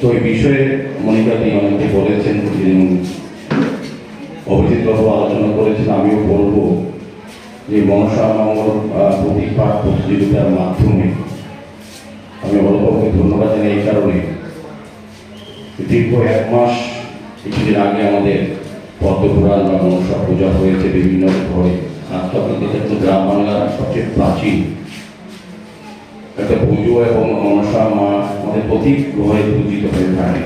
তো এই বিষয়ে মনিকাদি অনেকে বলেছেন অভিজিৎবাবু আলোচনা করেছেন আমিও বলব যে মনসা মঙ্গল আহ, পাঠ প্রতিযোগিতার মাধ্যমে। আমি অল্পকে ধন্যবাদ জানাই এই কারণে। দীর্ঘ এক মাস কিছুদিন আগে আমাদের পদ্মপুরাণ বা মনসা পূজা হয়েছে বিভিন্ন ঘরে। কিন্তু গ্রাম বাংলার সবচেয়ে প্রাচীন একটা পুজো এবং মনসা মা আমাদের প্রতি ঘরে পূজিত হয়ে থাকে।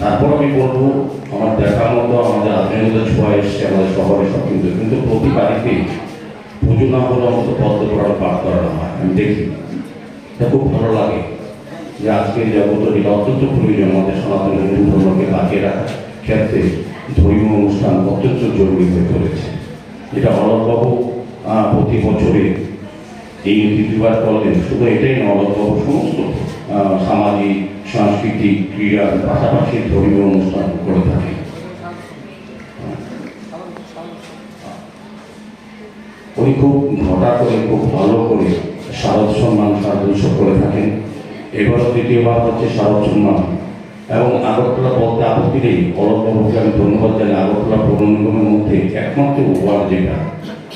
তারপর আমি বলব আমার দেখার মতো আমাদের আধুনিকতার ছোঁয়া এসছে আমাদের শহরে সব কিন্তু কিন্তু প্রতি বাড়িতে পুজো না হলে অন্তত পদ্মপুরাণ পাঠ করানো হয়। আমি দেখি। এটা খুব ভালো লাগে যে আজকের জগৎ এটা অত্যন্ত প্রয়োজন আমাদের সনাতন হিন্দু ধর্মকে বাঁচিয়ে রাখার ক্ষেত্রে ধর্মীয় অনুষ্ঠান অত্যন্ত জরুরি হয়ে পড়েছে। অলকবাবু আহ, প্রতি বছরে এই নীতিবার করলেন শুধু এটাই অলকবাবু সমস্ত সামাজিক, সাংস্কৃতিক ক্রীড়ার পাশাপাশি ধর্মীয় অনুষ্ঠান করে থাকে। উনি খুব ঘটা করে, খুব ভালো করে শারদ সম্মান উৎসব করে থাকেন। এবারও দ্বিতীয়বার হচ্ছে শারদ সম্মান। এবং আগরতলা বলতে আপত্তি নেই। অলকবাবুকে আমি ধন্যবাদ জানাই। আগরতলা পৌর নিগমের মধ্যে একমাত্র ওয়ার্ড যেটা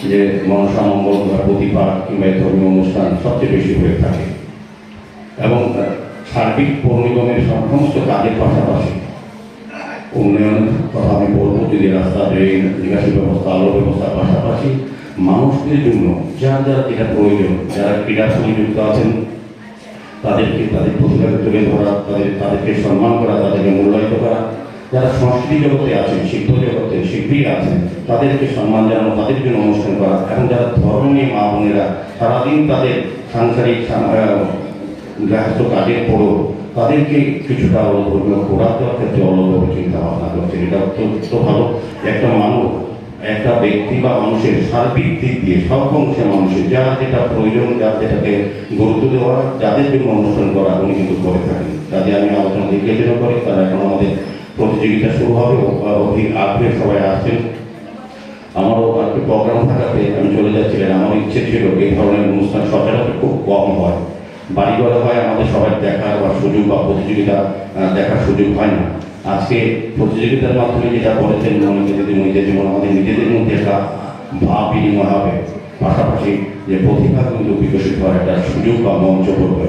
যে মনসা মঙ্গল বা প্রতিপাদ কিংবা ধর্মীয় অনুষ্ঠান সবচেয়ে বেশি হয়ে থাকে। এবং সার্বিক পৌর নিগমের সমস্ত কাজের পাশাপাশি উন্নয়নের কথা আমি বলব, যদি রাস্তা ড্রেন নিকাশি ব্যবস্থা আলো ব্যবস্থার পাশাপাশি মানুষদের জন্য যার যার যেটা প্রয়োজন, যারা ক্রীড়ার সঙ্গে যুক্ত আছেন, তাদেরকে, তাদের প্রতিভাকে তুলে ধরা, তাদের, তাদেরকে সম্মান করা, তাদেরকে করা যারা সংস্কৃতি জগতে আছেন, শিল্প জগতে শিল্পী আছেন, তাদেরকে সম্মান জানানো, তাদের জন্য অনুষ্ঠান করা, এবং যারা ধর্ম নিয়ে মা বোনেরা সারাদিন তাদের সাংসারিক গৃহস্থ কাজের পরও তাদেরকে কিছুটা ধর্মীয় খোরাক দেওয়ার ক্ষেত্রে অলভাবে চিন্তা ভাবনা করছে এটা অত্যন্ত ভালো। একটা মানব একটা ব্যক্তি বা মানুষের সার্বিক দিক দিয়ে সব অংশের মানুষের যার যেটা প্রয়োজন যার যেটাকে গুরুত্ব দেওয়া, যাদের জন্য অনুষ্ঠান করা, উনি কিন্তু করে থাকেন। কাজে আমি আলোচনা দিকে করি তারা এখন আমাদের প্রতিযোগিতা শুরু হবে অধিক আগ্রহে সবাই আসছেন। আমারও একটু প্রোগ্রাম থাকাতে আমি চলে যাচ্ছিলেন আমার ইচ্ছে ছিল এই ধরনের অনুষ্ঠান সচরাচর খুব কম হয়। বাড়ি ঘরে হয়, আমাদের সবাই দেখার বা সুযোগ বা প্রতিযোগিতা দেখার সুযোগ হয় না। আজকে প্রতিযোগিতার মাধ্যমে যেটা বলেছেন অনেকে যদি জীবন আমাদের নিজেদের মধ্যে একটা ভাব বিনিময় হবে। পাশাপাশি যে প্রতিভা কিন্তু বিকশিত হওয়ার একটা সুযোগ বা মঞ্চ করবে।